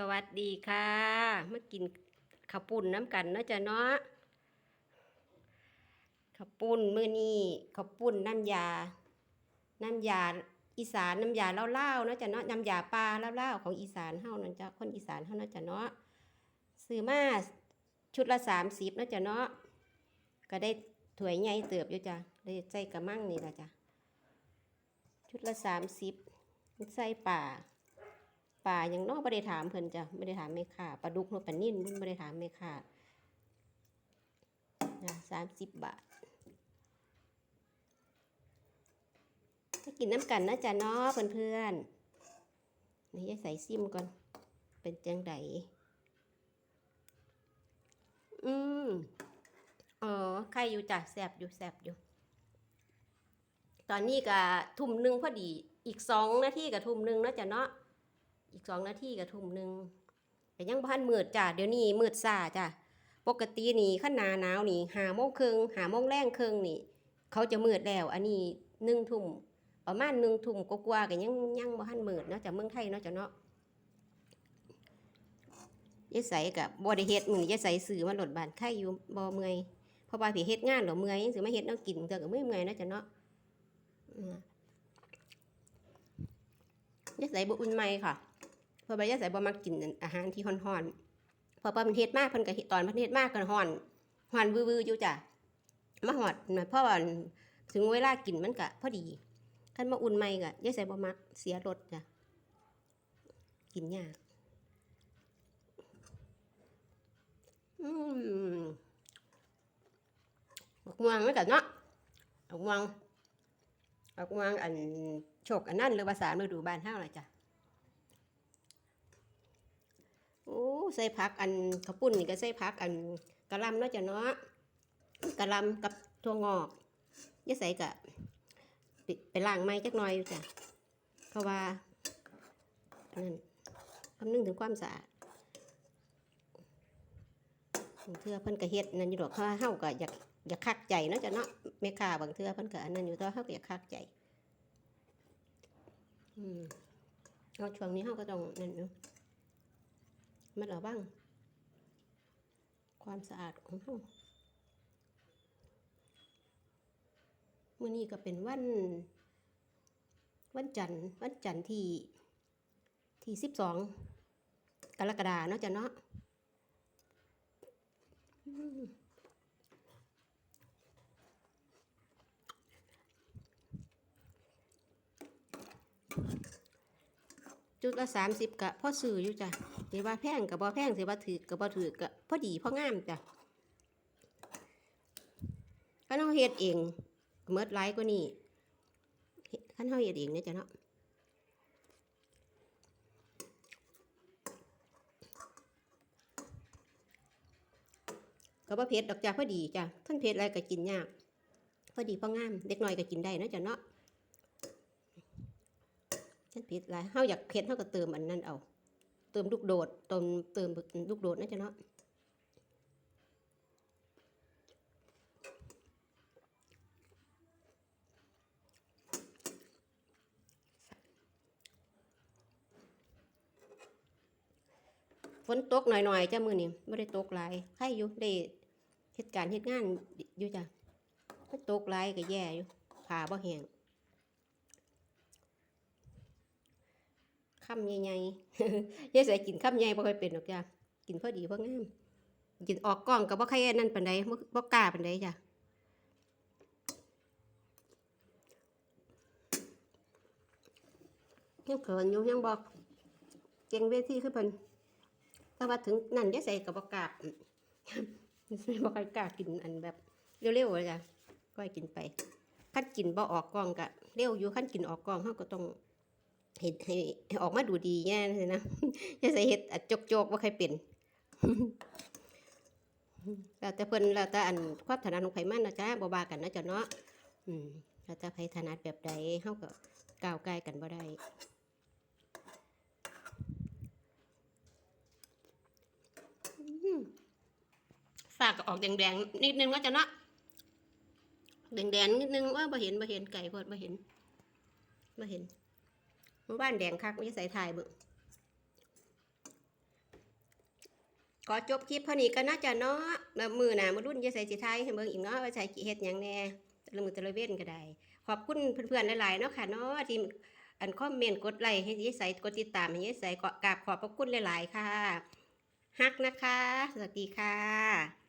สวัสดีค่ะมากินข้าวปุ้นน้ำกันเนาะจ้ะเนาะข้าวปุ้นมื้อนี้ข้าวปุ้นน้ำยา น้ำยาอีสานน้ำยาเล่าๆเนาะจ้ะเนาะน้ำยาปลาเล่าๆของอีสานเฮานั่นจ้ะคนอีสานเฮาเนาะจ้ะเนาะซื้อมาชุดละสามสิบเนาะจ้ะเนาะก็ได้ถ้วยใหญ่เติบอยู่จ้ะได้ใส่กระมังนี่ละจ้ะชุดละสามสิบใส่ป่า ป่าอย่างนอกไม่ได้ถามเพิ่นจ้ะไม่ได้ถามแม่ค้าปลาดุกหรือปลานิ่นไม่ได้ถามแม่ค้านะสามสิบบาทจะกินน้ำกันนะจ๊ะเนาะเพื่อนๆนี่จะใส่ซิมก่อน เป็นจังไดอืมอ๋อใครอยู่จ้ะแสบอยู่แสบอยู่ ตอนนี้ก็ทุ่มหนึ่งพอดีอีกสองนาทีกับทุ่มหนึ่งนาะจ้ะเนาะ อีกสองนาทีกับทุ่มหนึ่งแต่ยังพันมืดจ้ะเดี๋ยวนี้มืดซาจ้ะปกตินี่ขั้นหนาหนาวนี่หาโมงครึ่งหาโมงแรงครึ่งนี่ เขาจะมืดแล้ว อันนี้หนึ่งทุ่มประมาณหนึ่งทุ่มกว่าๆก็ยังยังบ่ทันมืดเนาะจากเมืองไทยเนาะจ้ะเนาะยายใสกับบ่ได้เฮ็ดมือยายใสซื้อมาหลดบานไข่อยู่บ่เมื่อยเพราะว่าสิเฮ็ดงานหรอเมื่อยยังสิมาเฮ็ดแนวกินเทื่อก็เมื่อยเมื่อยเนาะจ้ะเนาะยายใสบ่อุ่นใหม่ค่ะ เพราะใบยาใส่บ่มักกินอาหารที่ฮ้อนๆพอมันเฮ็ดมากเพิ่นก็เฮ็ดตอนเพิ่นเฮ็ดมากก็ฮ้อนฮ้อนวือๆอยู่จ้ะมาฮอดเพราะว่าถึงเวลากินมันก็พอดีคันมาอุ่นใหม่ก็ยายใส่บ่มักเสียรสจ้ะกินยากอืมบักม่วงมันก็เนาะบักม่วงบักม่วงอันโชคอันนั้นหรือว่าสาฤดูบ้านเฮาล่ะจ้ะ โอ้ ใส่ผักอันข้าวปุ้นนี่ก็ใส่ผักอันกะลำเนาะจ้ะเนาะกะลำกับถั่วงอกย่าใส่กะไปล้างไม้จักหน่อยอยู่จ้ะเพราะว่านั่นคำนึงถึงความสะอาดเทื่อเพิ่นก็เฮ็ดนั่นอยู่ดอกเพราเฮาก็อยากอยากคักใจเนาะจ้ะเนาะแม่ค้าบางเทื่อเพิ่นก็อันนั้นอยู่แตัวเฮาก็อยากคักใจอืมเอาช่วงนี้เฮาก็ต้องนั่นอยู่ มันระวังความสะอาดของเรามื่อนี้ก็เป็นวัน วันจันทร์วันจันทร์ที่ที่สิบสองกรกฎาเนาะจ้ะเนาะจุดละสามสิบกะพ่อซื้ออยู่จ้ะ สิว่าแพงกับบ่แพงสิว่าถือกับบ่ถือกับพอดีพองามจ้ะคันเฮาเฮ็ดเองเมิดหลกว่านี้คันเฮาเฮ็ดเองเนี่ยจ้ะเนาะก็บ่เผ็ดดอกจ้ะพอดีจ้ะท่านเผ็ดอะไรก็กินยากพอดีพองามเด็กน้อยก็กินได้นะจ้ะเนาะท่านเผ็ดหลายเฮาอยากเผ็ดเฮาก็เติมอันนั้นเอา ติมลูกโดดเติมเติมลูกโดดนะจ๊ะเนาะฝนตกหน่อยๆจ้ะมือนี่ไม่ได้ตกหลายใครอยู่ได้เหตุการณ์เหตุงานอยู่จ้ะมันตกหลายก็แย่อยู่ผ่าบ่แห้ง คำใหญ่ๆยายใส่กินคำใหญ่บ่ค่อยเป็นหรอกจ้ะกินพอดีพองามกินออกกล้องกับบ่ใครนั่นปานใดบ่กล้าปานใดจ้ะยังเขินอยู่ยังบอกเก่งเวทีคือเพิ่นแต่ว่าถึงนั่นยายใส่กับบ่กล้าบ่ค่อยกล้ากินอันแบบเร็วๆเลยจ้ะก็ให้กินไปคั้นกินบ่ออกกล้องก็เร็วอยู่คั้นกินออกกล้องเฮาก็ต้อง เห็ดให้ออกมาดูดีแง่เลยนะจะใส่เห็ดอัดจกๆว่าใครเป็นแล้วแต่เพิ่นแล้วแต่อันความถนัดของไผมันนะจ๊ะบ่บากันนะจ๊ะเนาะอืมแล้วแต่ไผถนัดแบบใดเฮาก็ก้าวไกลกันบ่ได้ฝากออกแดงๆนิดนึงว่าจะเนาะแดงๆนิดนึงว่าบ่เห็นบ่เห็นไก่พอดบ่เห็นบ่เห็น เมื่อบ้านแดงคักไม่ใส่ถ่ายเบิ่งขอจบคลิปเท่านี้ก็น่าจะเนาะแล้วมือหนามารุ่นยาใส่สิไทยให้เบิ่งอีกเนาะว่าใส่กี่เฮ็ดยังแน่ต่ละมือต่ละเว้นก็ได้ ขอบคุณเพื่อนๆหลายๆเนาะค่ะเนาะที่อันคอมเมนต์กดไลค์ให้ยายใส่กดติดตามให้ยายใส่กราบขอบพระคุณหลายๆค่ะฮักนะคะ สวัสดีค่ะ